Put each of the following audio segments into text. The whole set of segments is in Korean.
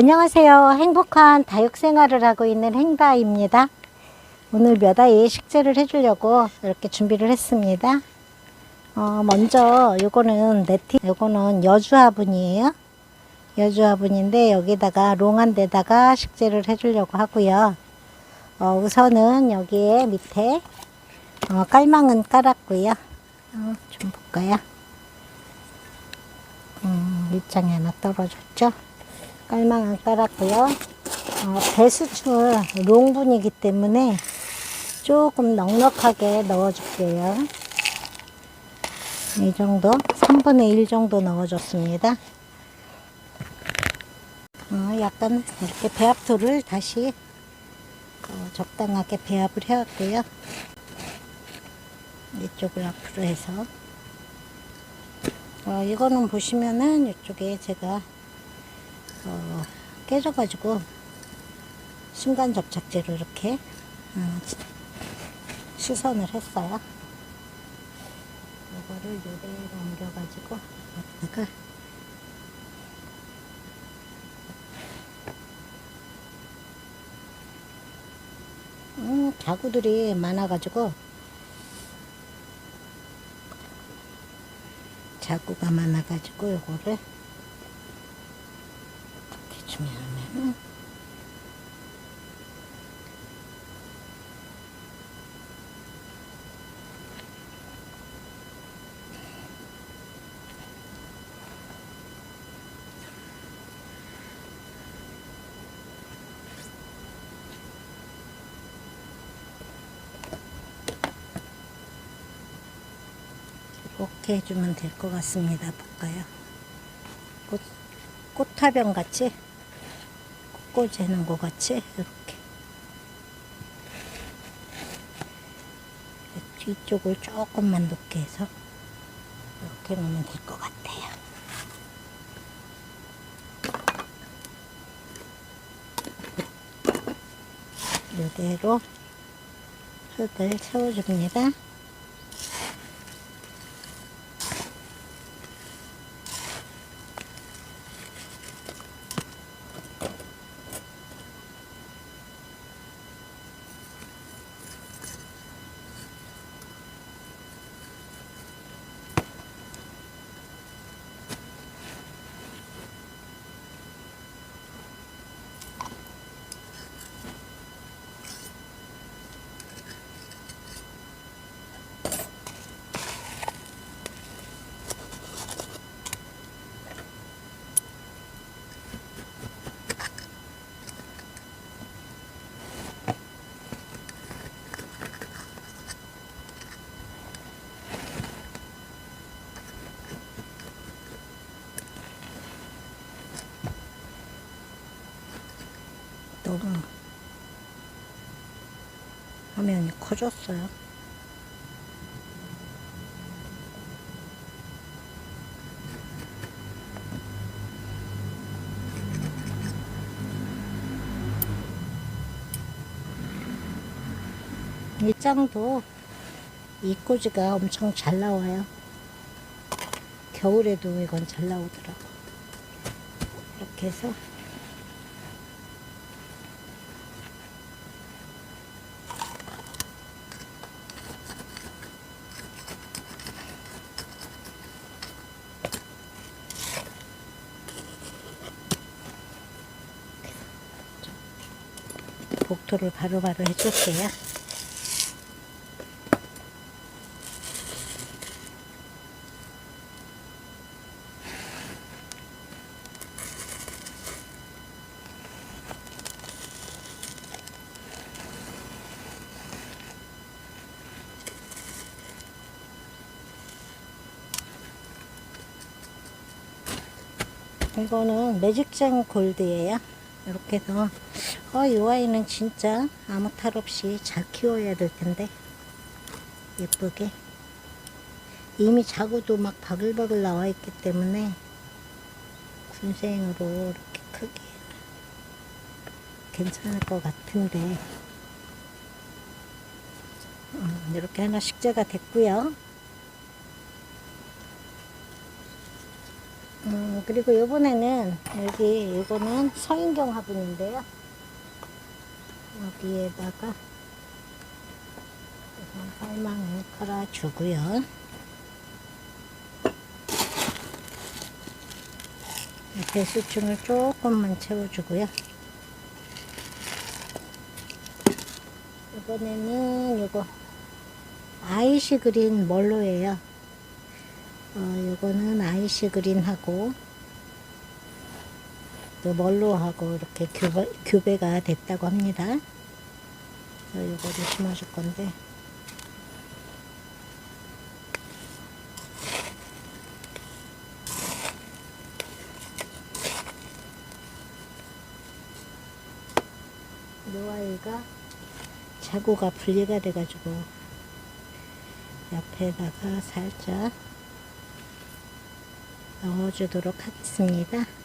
안녕하세요. 행복한 다육 생활을 하고 있는 행다입니다. 오늘 몇 아이 식재를 해주려고 이렇게 준비를 했습니다. 어, 먼저 요거는 네티, 요거는 여주 화분이에요. 여주 화분인데 여기다가 롱한 데다가 식재를 해주려고 하고요. 어, 우선은 여기에 밑에 어, 깔망은 깔았고요. 어, 좀 볼까요? 음, 밑장이 하나 떨어졌죠? 깔망은 깔았고요. 어, 배수충을 롱분이기 때문에 조금 넉넉하게 넣어줄게요. 이 정도, 3분의 1 정도 넣어줬습니다. 어, 약간 이렇게 배합토를 다시 어, 적당하게 배합을 해왔고요. 이쪽을 앞으로 해서 어, 이거는 보시면은 이쪽에 제가 어, 깨져가지고 순간 접착제로 이렇게 어, 시선을 했어요. 이거를 요대로 옮겨가지고 여기다가 음, 자구들이 많아가지고 자구가 많아가지고 요거를 이렇게 주면은 이렇게 해주면 될 것 같습니다. 볼까요? 꽃, 꽃화병 같이 꽃꽂이 해놓은 것 같이 이렇게 뒤쪽을 조금만 높게 해서 이렇게 놓으면 될 것 같아요. 이대로 흙을 채워줍니다. 너무 화면이 커졌어요. 이 짱도 이 꼬지가 엄청 잘 나와요. 겨울에도 이건 잘 나오더라고. 이렇게 해서 복토를 바로바로 해줄게요. 이거는 매직장 골드예요. 이렇게 해서. 어, 이 아이는 진짜 아무 탈 없이 잘 키워야 될 텐데. 예쁘게. 이미 자구도 막 바글바글 나와 있기 때문에 군생으로 이렇게 크게 괜찮을 것 같은데. 음, 이렇게 하나 식재가 됐고요 음, 그리고 요번에는 여기 이거는 서인경 화분인데요. 여기에다가 활망을 깔아주고요. 배수층을 조금만 채워주고요. 이번에는 요거 아이시 그린 멀로예요. 어, 요거는 아이시 그린하고 또 멀로하고 이렇게 교배, 교배가 됐다고 합니다. 그래서 요거를 심어줄 건데 요 아이가 자구가 분리가 돼가지고 옆에다가 살짝 넣어주도록 하겠습니다.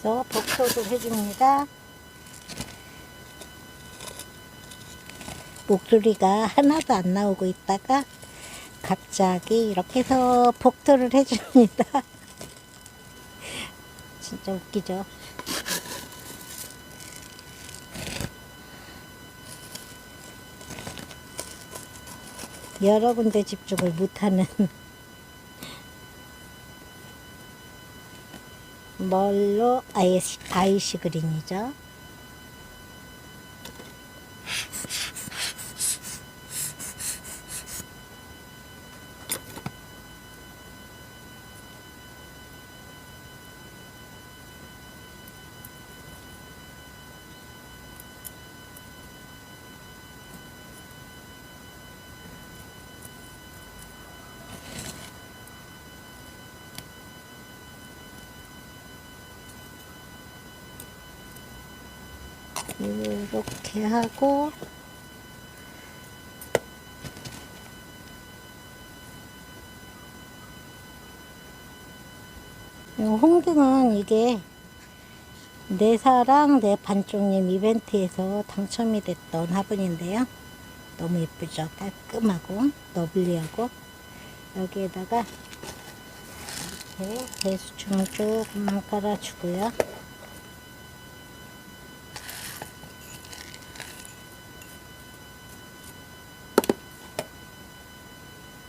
그래서 복소를 해줍니다. 목소리가 하나도 안 나오고 있다가 갑자기 이렇게 해서 복도를 해줍니다. 진짜 웃기죠? 여러 군데 집중을 못하는 멀로 아이시, 아이시 그린이죠. 이렇게 하고 이 홍등은 이게 내 사랑 내 반쪽님 이벤트에서 당첨이 됐던 화분인데요. 너무 예쁘죠? 깔끔하고 러블리하고 여기에다가 이렇게 배수충을 조금만 깔아주고요.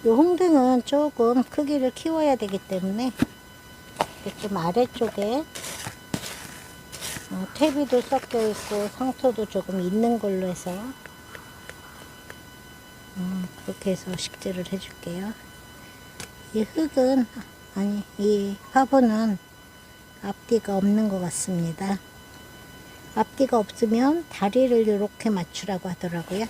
이 홍등은 조금 크기를 키워야 되기 때문에 좀 아래쪽에 어, 퇴비도 섞여 있고 상토도 조금 있는 걸로 해서 음, 그렇게 해서 식재를 해줄게요. 이 흙은 아니 이 화분은 앞뒤가 없는 것 같습니다. 앞뒤가 없으면 다리를 이렇게 맞추라고 하더라고요.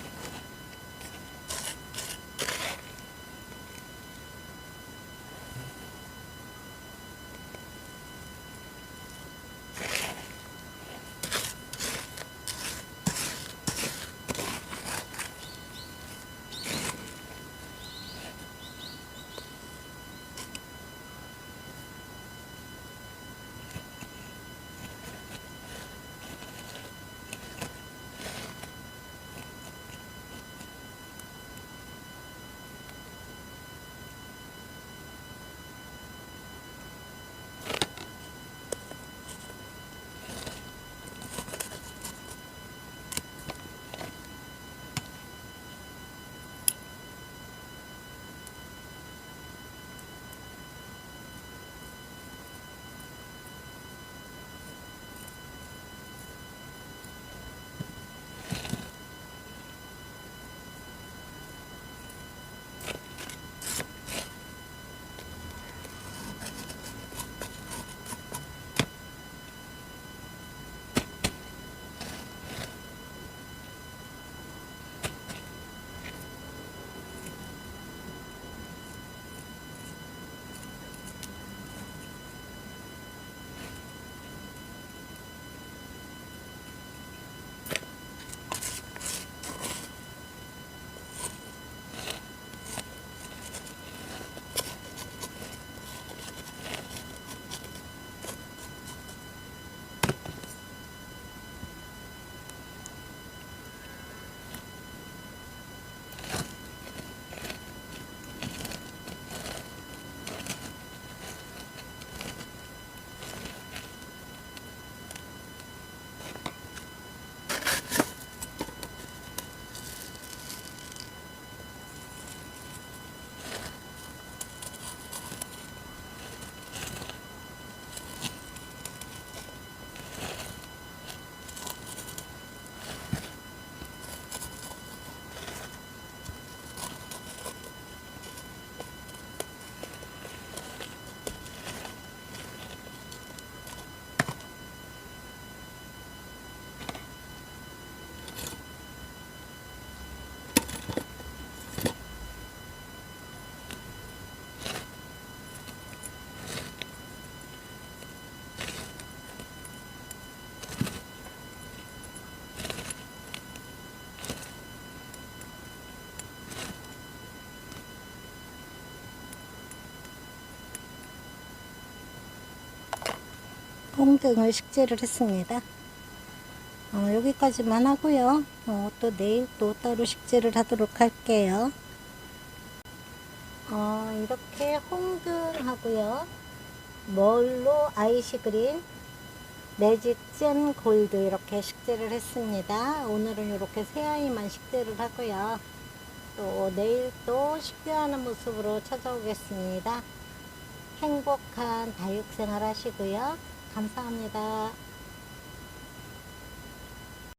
홍등을 식재를 했습니다. 어, 여기까지만 하고요. 어, 또 내일 또 따로 식재를 하도록 할게요. 어, 이렇게 홍등하고요. 멀로 아이시 그린, 매직잼 골드 이렇게 식재를 했습니다. 오늘은 이렇게 새 아이만 식재를 하고요. 또 내일 또 식재하는 모습으로 찾아오겠습니다. 행복한 다육생활 하시고요. 감사합니다.